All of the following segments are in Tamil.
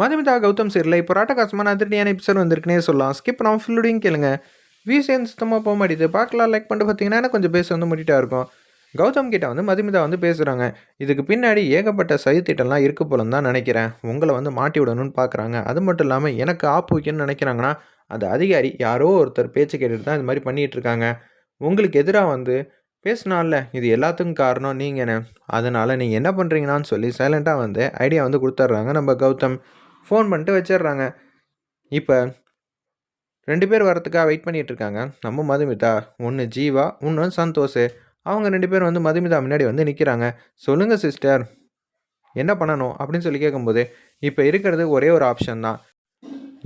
மதுமிதா கௌதம் சீரில் இப்போ ராட்டகாசமான அதிரடியான எபிசோட் வந்திருக்குனே சொல்லலாம். ஸ்கிப் நான் ஃபுல்லுடையும் கேளுங்க. வியூஸ் சுத்தமாக போக மாட்டேது பார்க்கலாம் லைக் பண்ணிட்டு பார்த்தீங்கன்னா எனக்கு கொஞ்சம் பேச வந்து முடிட்டா இருக்கும். கௌதம் கிட்ட வந்து மதுமிதா வந்து பேசுகிறாங்க இதுக்கு பின்னாடி ஏகப்பட்ட சதித்திட்டம்லாம் இருக்க போலன்னு தான் நினைக்கிறேன். உங்களை வந்து மாட்டி விடணும்னு பார்க்குறாங்க அது மட்டும் இல்லாமல் எனக்கு ஆப்பு வைக்கணும்னு நினைக்கிறாங்கன்னா அந்த அதிகாரி யாரோ ஒருத்தர் பேச்சு கேட்டுட்டு தான் இது மாதிரி பண்ணிகிட்டு இருக்காங்க. உங்களுக்கு எதிராக வந்து பேசினால இது எல்லாத்துக்கும் காரணம் நீங்கன்னு அதனால் நீங்கள் என்ன பண்ணுறீங்கன்னு சொல்லி சைலண்ட்டாக வந்து ஐடியா வந்து கொடுத்துட்றாங்க நம்ம கௌதம். ஃபோன் பண்ணிட்டு வச்சிடுறாங்க. இப்போ ரெண்டு பேர் வரத்துக்காக வெயிட் பண்ணிகிட்டு இருக்காங்க. நம்ம மதுமிதா ஒன்று ஜீவா இன்னொன்று சந்தோஷ். அவங்க ரெண்டு பேரும் வந்து மதுமிதா முன்னாடி வந்து நிற்கிறாங்க சொல்லுங்கள் சிஸ்டர் என்ன பண்ணணும் அப்படின்னு சொல்லி கேட்கும்போது இப்போ இருக்கிறது ஒரே ஒரு ஆப்ஷன் தான்.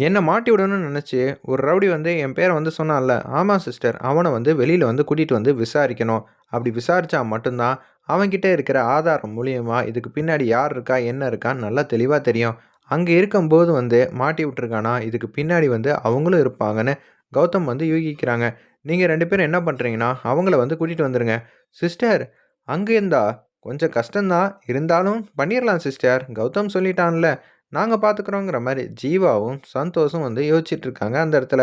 என்னை மாட்டி விடணும்னு நினச்சி ஒரு ரவுடி வந்து என் பேரை வந்து சொன்னான்ல. ஆமாம் சிஸ்டர் அவனை வந்து வெளியில் வந்து கூட்டிகிட்டு வந்து விசாரிக்கணும். அப்படி விசாரித்தா மட்டும்தான் அவன்கிட்ட இருக்கிற ஆதாரம் மூலியமாக இதுக்கு பின்னாடி யார் இருக்கா என்ன இருக்கான்னு நல்லா தெளிவாக தெரியும். அங்கே இருக்கும்போது வந்து மாட்டி விட்ருக்கானா இதுக்கு பின்னாடி வந்து அவங்களும் இருப்பாங்கன்னு கௌதம் வந்து யூகிக்கிறாங்க. நீங்கள் ரெண்டு பேரும் என்ன பண்ணுறீங்கன்னா அவங்கள வந்து கூட்டிகிட்டு வந்துடுங்க சிஸ்டர் அங்கே இருந்தா கொஞ்சம் கஷ்டந்தான் இருந்தாலும் பண்ணிடலாம் சிஸ்டர். கௌதம் சொல்லிட்டான்ல. நாங்கள் பார்த்துக்குறோங்கிற மாதிரி ஜீவாவும் சந்தோஷம் வந்து யோசிச்சுட்ருக்காங்க அந்த இடத்துல.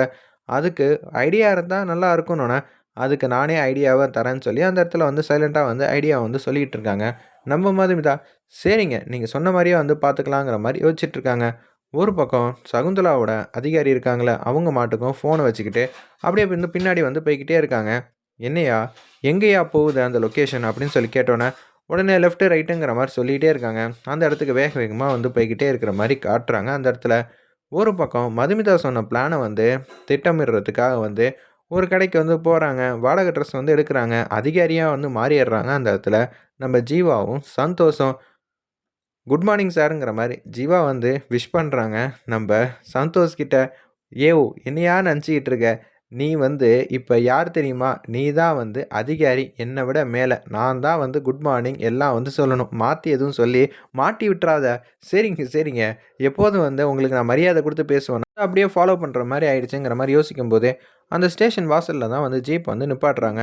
அதுக்கு ஐடியா இருந்தால் நல்லா இருக்கும்னோன்னே அதுக்கு நானே ஐடியாவை தரேன்னு சொல்லி அந்த இடத்துல வந்து சைலண்ட்டாக வந்து ஐடியா வந்து சொல்லிகிட்டு இருக்காங்க. நம்ம மதுமிதா சரிங்க நீங்கள் சொன்ன மாதிரியே வந்து பார்த்துக்கலாங்கிற மாதிரி யோசிச்சுட்ருக்காங்க ஒரு பக்கம் சகுந்தலாவோட அதிகாரி இருக்காங்களே அவங்க மாட்டுக்கும் ஃபோனை வச்சுக்கிட்டு அப்படியே வந்து பின்னாடி வந்து போய்கிட்டே இருக்காங்க. என்னையா எங்கேயா போகுது அந்த லொக்கேஷன் அப்படின்னு சொல்லி கேட்டோன்னே உடனே லெஃப்ட்டு ரைட்டுங்கிற மாதிரி சொல்லிகிட்டே இருக்காங்க. அந்த இடத்துக்கு வேக வேகமாக வந்து போய்கிட்டே இருக்கிற மாதிரி காட்டுறாங்க அந்த இடத்துல. ஒரு பக்கம் மதுமிதா சொன்ன பிளானை வந்து திட்டமிடுறதுக்காக வந்து ஒரு கடைக்கு வந்து போகிறாங்க வாடகை ட்ரெஸ் வந்து எடுக்கிறாங்க அதிகாரியாக வந்து மாறிடுறாங்க அந்த இடத்துல. நம்ம ஜீவாவும் சந்தோஷம். குட் மார்னிங் சாருங்கிற மாதிரி ஜீவா வந்து விஷ் பண்ணுறாங்க நம்ம சந்தோஷ்கிட்ட ஏவ் என்னையா நினச்சிக்கிட்டு இருக்க? நீ வந்து இப்போ யார் தெரியுமா? நீ தான் வந்து அதிகாரி என்னை விட மேலே. நான் தான் வந்து குட் மார்னிங் எல்லாம் வந்து சொல்லணும். மாற்றி எதுவும் சொல்லி மாட்டி விட்டுறாத. சரிங்க சரிங்க. எப்போதும் வந்து உங்களுக்கு நான் மரியாதை கொடுத்து பேசுவேன். அப்படியே ஃபாலோ பண்ணுற மாதிரி ஆயிடுச்சுங்கிற மாதிரி யோசிக்கும் போதே அந்த ஸ்டேஷன் வாசலில் தான் வந்து ஜீப் வந்து நிப்பாட்டுறாங்க.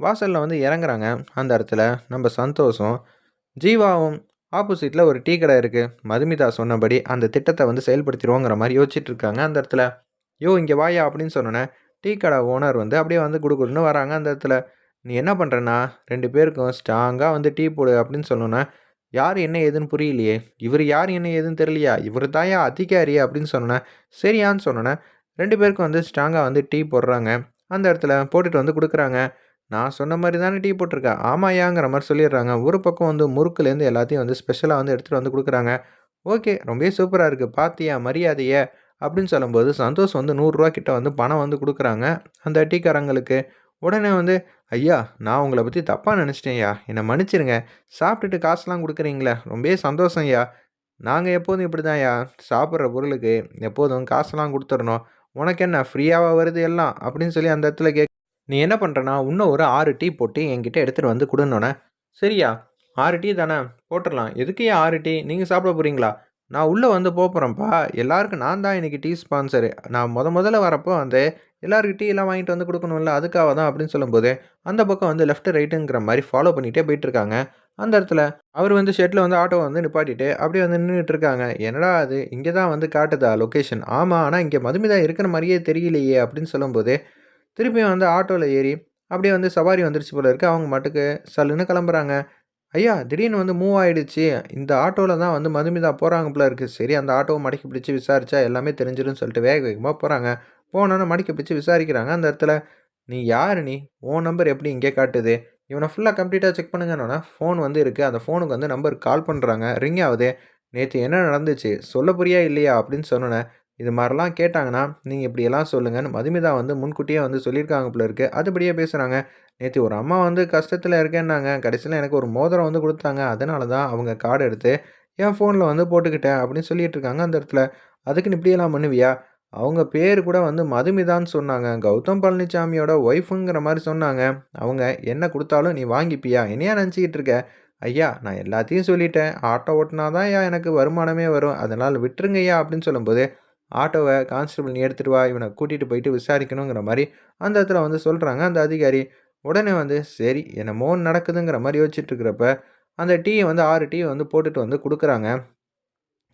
வாசலில் வந்து இறங்குறாங்க. அந்த இடத்துல நம்ம சந்தோஷம் ஜீவாவும் ஆப்போசிட்டில் ஒரு டீ கடை இருக்குது மதுமிதா சொன்னபடி அந்த திட்டத்தை வந்து செயல்படுத்திடுவோங்கிற மாதிரி யோசிச்சுட்டு இருக்காங்க. அந்த இடத்துல யோ இங்கே வாயா அப்படின்னு சொன்னோன்னே டீ கடை ஓனர் வந்து அப்படியே வந்து குடுகுடுன்னு வராங்க. அந்த இடத்துல நீ என்ன பண்ணுறேன்னா ரெண்டு பேருக்கும் ஸ்ட்ராங்காக வந்து டீ போடு அப்படின்னு சொன்னோன்னே யார் என்ன ஏதுன்னு புரியலையே? இவர் யார் என்ன ஏதுன்னு தெரியலையா? இவர் தாயா அதிகாரி அப்படின்னு சொன்னேன் சரியான்னு சொன்னோன்னே ரெண்டு பேருக்கும் வந்து ஸ்ட்ராங்காக வந்து டீ போடுறாங்க. அந்த இடத்துல போட்டுட்டு வந்து கொடுக்குறாங்க. நான் சொன்ன மாதிரி தானே டீ போட்டிருக்கேன் ஆமாயாங்கிற மாதிரி சொல்லிடுறாங்க. ஒரு பக்கம் வந்து முறுக்குலேருந்து எல்லாத்தையும் வந்து ஸ்பெஷலாக வந்து எடுத்துகிட்டு வந்து கொடுக்குறாங்க. ஓகே ரொம்ப சூப்பராக இருக்குது பார்த்தியா மரியாதையே அப்படின்னு சொல்லும்போது சந்தோஷ் வந்து நூறுரூவா கிட்ட வந்து பணம் வந்து கொடுக்குறாங்க. அந்த டீக்காரங்களுக்கு உடனே வந்து ஐயா நான் உங்களை பற்றி தப்பாக நினச்சிட்டேன்யா என்னை மன்னிச்சிருங்க. சாப்பிட்டுட்டு காசுலாம் கொடுக்குறீங்களே. ரொம்ப சந்தோஷம் ஐயா. நாங்கள் எப்போதும் இப்படி தான் ஐயா. சாப்பிட்ற பொருளுக்கு எப்போதும் காசுலாம் கொடுத்துடணும். உனக்கு என்ன ஃப்ரீயாக வருது எல்லாம்? அப்படின்னு சொல்லி அந்த இடத்துல கேட்க நீ என்ன பண்ணுறனா இன்னும் ஒரு ஆறு டீ போட்டு என்கிட்ட எடுத்துகிட்டு வந்து கொடுன்னோன்னே சரியா ஆறு டீ தானே போட்டுடலாம். எதுக்கு ஆறு டீ? நீங்கள் சாப்பிட போகிறீங்களா நான் உள்ளே வந்து போகிறேன்ப்பா எல்லாருக்கும் நான் தான் இன்றைக்கி டீ ஸ்பான்சரு. நான் முத முதல்ல வரப்போ வந்து எல்லாருக்கும் டீ எல்லாம் வாங்கிட்டு வந்து கொடுக்கணும்ல அதுக்காக தான் அப்படின்னு சொல்லும்போது அந்த பக்கம் வந்து லெஃப்ட் ரைட்டுங்கிற மாதிரி ஃபாலோ பண்ணிகிட்டே போயிட்டுருக்காங்க. அந்த இடத்துல அவர் வந்து ஷெட்டில் வந்து ஆட்டோ வந்து நிப்பாட்டிட்டு அப்படியே வந்து நின்றுட்டு இருக்காங்க என்னடா அது? இங்கே தான் வந்து காட்டுதா லொக்கேஷன் ஆமாம் ஆனால் இங்கே மதுமிதா இருக்கிற மாதிரியே தெரியலையே அப்படின்னு சொல்லும்போது திருப்பியும் வந்து ஆட்டோவில் ஏறி அப்படியே வந்து சவாரி வந்துருச்சு போல இருக்குது அவங்க மட்டுக்கு சல்லுன்னு கிளம்புறாங்க. ஐயா திடீர்னு வந்து மூவ் ஆகிடுச்சு இந்த ஆட்டோவில் தான் வந்து மதுமிதா போகிறாங்க போல இருக்குது சரி அந்த ஆட்டோவை மடக்கி பிடிச்சி விசாரித்தா எல்லாமே தெரிஞ்சிடும் சொல்லிட்டு வேக வேகமாக போகிறாங்க போனோன்னு மடக்கி பிடிச்சி விசாரிக்கிறாங்க அந்த இடத்துல. நீ யார் நீ? ஓன் நம்பர் எப்படி இங்கே காட்டுது? இவனை ஃபுல்லாக கம்ப்ளீட்டாக செக் பண்ணுங்கன்னா ஃபோன் வந்து இருக்குது அந்த ஃபோனுக்கு வந்து நம்பருக்கு கால் பண்ணுறாங்க ரிங் ஆகுது. நேற்று என்ன நடந்துச்சு? சொல்ல புரியா இல்லையா? அப்படின்னு சொன்னேன் இது மாதிரிலாம் கேட்டாங்கன்னா நீங்கள் இப்படியெல்லாம் சொல்லுங்கன்னு மதுமிதா வந்து முன்கூட்டியே வந்து சொல்லியிருக்காங்க போல இருக்குது அதுபடியே பேசுகிறாங்க நேற்று ஒரு அம்மா வந்து கஷ்டத்தில் இருக்கேன்னாங்க. கடைசியில் எனக்கு ஒரு மோதிரம் வந்து கொடுத்தாங்க. அதனால தான் அவங்க கார்டு எடுத்து என் ஃபோனில் வந்து போட்டுக்கிட்டேன் அப்படின்னு சொல்லிட்டு இருக்காங்க அந்த இடத்துல. அதுக்குன்னு இப்படியெல்லாம் பண்ணுவியா? அவங்க பேர் கூட வந்து மதுமிதான்னு சொன்னாங்க. கௌதம் பழனிசாமியோட ஒய்ஃபுங்கிற மாதிரி சொன்னாங்க. அவங்க என்ன கொடுத்தாலும் நீ வாங்கிப்பியா? என்னையா நினச்சிக்கிட்டு இருக்க? ஐயா நான் எல்லாத்தையும் சொல்லிட்டேன். ஆட்டோ ஓட்டினா தான் ஐயா எனக்கு வருமானமே வரும். அதனால் விட்டுருங்க ஐயா அப்படின்னு சொல்லும்போது ஆட்டோவை கான்ஸ்டபிள் நீ எடுத்துகிட்டு வா இவனை கூட்டிகிட்டு போயிட்டு விசாரிக்கணுங்கிற மாதிரி அந்த இடத்துல வந்து சொல்கிறாங்க அந்த அதிகாரி உடனே வந்து சரி என்னமோ நடக்குதுங்கிற மாதிரி யோசிச்சுட்டு இருக்கிறப்ப அந்த டீயை வந்து ஆறு டீ வந்து போட்டுட்டு வந்து கொடுக்குறாங்க.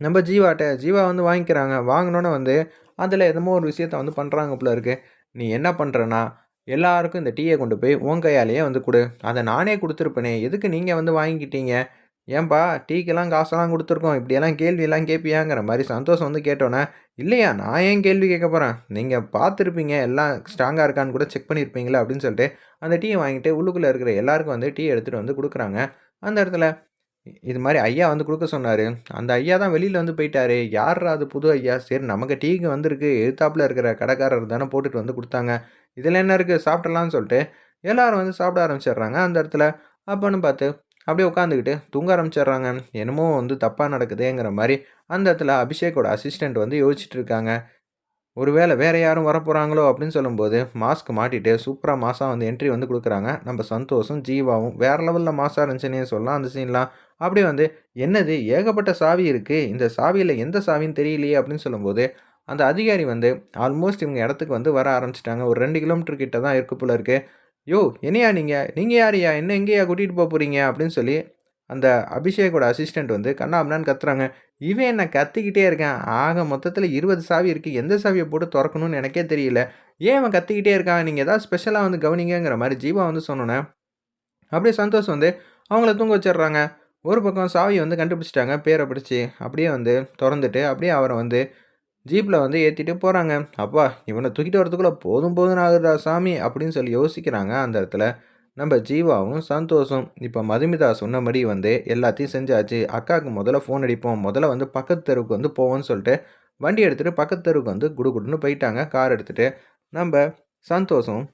நம்ம ஜீவாட்ட ஜீவா வந்து வாங்கிக்கிறாங்க. வாங்கினோன்னே வந்து அதில் எதுமோ ஒரு விஷயத்த வந்து பண்ணுறாங்க போல இருக்கு. நீ என்ன பண்ணுறனா எல்லாருக்கும் இந்த டீயை கொண்டு போய் உன் கையாலேயே வந்து கொடு. அதை நானே கொடுத்துருப்பேனே எதுக்கு நீங்கள் வந்து வாங்கிக்கிட்டீங்க? ஏன்பா டீக்கெல்லாம் காசெல்லாம் கொடுத்துருக்கோம். இப்படியெல்லாம் கேள்வியெல்லாம் கேட்பியாங்கிற மாதிரி சந்தோஷம் வந்து கேட்டோன்னே இல்லையா நான் ஏன் கேள்வி கேட்க போகிறேன் நீங்கள் பார்த்துருப்பீங்க எல்லாம் ஸ்ட்ராங்காக இருக்கான்னு கூட செக் பண்ணியிருப்பீங்களா அப்படின்னு சொல்லிட்டு அந்த டீயை வாங்கிட்டு உள்ளுக்குள்ளே இருக்கிற எல்லாருக்கும் வந்து டீ எடுத்துகிட்டு வந்து கொடுக்குறாங்க. அந்த இடத்துல இது மாதிரி ஐயா வந்து கொடுக்க சொன்னார். அந்த ஐயா தான் வெளியில் வந்து போயிட்டாரு. யார் அது புது ஐயா? சரி நமக்கு டீக்கு வந்திருக்கு. எதிர்த்தாப்புல இருக்கிற கடைக்காரர் தானே போட்டுட்டு வந்து கொடுத்தாங்க. இதில் என்ன இருக்குது சாப்பிடலான்னு சொல்லிட்டு எல்லோரும் வந்து சாப்பிட ஆரம்பிச்சிடுறாங்க அந்த இடத்துல. அப்போன்னு பார்த்து அப்படியே உட்காந்துக்கிட்டு தூங்க ஆரம்பிச்சிடுறாங்க. என்னமோ வந்து தப்பாக நடக்குதுங்கிற மாதிரி அந்த இடத்துல அபிஷேக்கோட அசிஸ்டண்ட் வந்து யோசிச்சுட்டு இருக்காங்க. ஒருவேளை வேறு யாரும் வரப்போகிறாங்களோ அப்படின்னு சொல்லும்போது மாஸ்க் மாட்டிட்டு சூப்பராக மாசாக வந்து என்ட்ரி வந்து கொடுக்குறாங்க. நம்ம சந்தோஷம் ஜீவாவும் வேறு லெவலில் மாசாக இருந்துச்சுன்னே சொல்லலாம். அந்த சீன்லாம் அப்படியே வந்து என்னது ஏகப்பட்ட சாவி இருக்குது இந்த சாவியில் எந்த சாவின்னு தெரியலையே அப்படின்னு சொல்லும்போது அந்த அதிகாரி வந்து ஆல்மோஸ்ட் இவங்க இடத்துக்கு வந்து வர ஆரம்பிச்சிட்டாங்க. ஒரு ரெண்டு கிலோமீட்டர் கிட்ட தான் இருக்குது போல இருக்குது யோ என்னையா நீங்கள் நீங்கள் யாரையா என்ன எங்கேயா கூட்டிகிட்டு போக போகிறீங்க அப்படின்னு சொல்லி அந்த அபிஷேக்கோட அசிஸ்டண்ட் வந்து கண்ணாமண்ணான்னு கத்துறாங்க. இவன் என்ன கத்திக்கிட்டே இருக்கான்? ஆக மொத்தத்தில் இருபது சாவி இருக்குது எந்த சாவியை போட்டு திறக்கணும்னு எனக்கே தெரியல. ஏன் அவன் கத்திக்கிட்டே இருக்கான்? நீங்கள் எதாவது ஸ்பெஷலாக வந்து கவனிங்கிற மாதிரி ஜீவா வந்து சொன்னோன்னே அப்படியே சந்தோஷம் வந்து அவங்கள தூங்க வச்சிடுறாங்க. ஒரு பக்கம் சாவியை வந்து கண்டுபிடிச்சிட்டாங்க. பேரை பிடிச்சி அப்படியே வந்து திறந்துட்டு அப்படியே அவரை வந்து ஜீப்பில் வந்து ஏற்றிட்டு போகிறாங்க அப்பா இவனை தூக்கிட்டு வரதுக்குள்ளே போதும் போதும் ஆகுதா சாமி அப்படின்னு சொல்லி யோசிக்கிறாங்க அந்த இடத்துல. நம்ம ஜீவாவும் சந்தோஷம். இப்போ மதுமிதா சொன்னபடி வந்து எல்லாத்தையும் செஞ்சாச்சு. அக்காவுக்கு முதல்ல ஃபோன் அடிப்போம். முதல்ல வந்து பக்கத்து தெருவுக்கு வந்து போவோம்னு சொல்லிட்டு வண்டி எடுத்துகிட்டு பக்கத்து தெருவுக்கு வந்து குடு குடுன்னு போயிட்டாங்க. கார் எடுத்துகிட்டு நம்ம சந்தோஷம்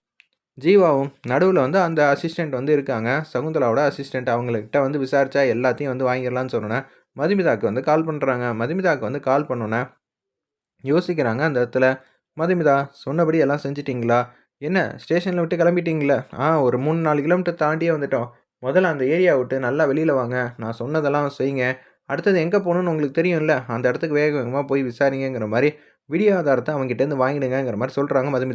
ஜீவாவும் நடுவில் வந்து அந்த அசிஸ்டண்ட் வந்து இருக்காங்க. சகுந்தலாவோட அசிஸ்டண்ட் அவங்கக்கிட்ட வந்து விசாரித்தா எல்லாத்தையும் வந்து வாங்கிடலான்னு சொன்னோன்னே மதுமிதாவுக்கு வந்து கால் பண்ணுறாங்க மதுமிதாவுக்கு வந்து கால் பண்ணோன்னே யோசிக்கிறாங்க அந்த இடத்துல. மதுமிதா சொன்னபடி எல்லாம் செஞ்சிட்டிங்களா? என்ன ஸ்டேஷனில் விட்டு கிளம்பிட்டீங்களா? ஆ ஒரு மூணு நாலு கிலோமீட்டர் தாண்டியே வந்துட்டோம். முதல்ல அந்த ஏரியா விட்டு நல்லா வெளியில் வாங்க. நான் சொன்னதெல்லாம் செய்யுங்க. அடுத்தது எங்கே போகணுன்னு உங்களுக்கு தெரியும்ல? அந்த இடத்துக்கு வேக வேகமாக போய் விசாரிங்கிற மாதிரி விடியாதாரத்தை ஆதாரத்தை அவங்ககிட்டேருந்து வாங்கிடுங்கிற மாதிரி சொல்கிறாங்க மதுமிதா.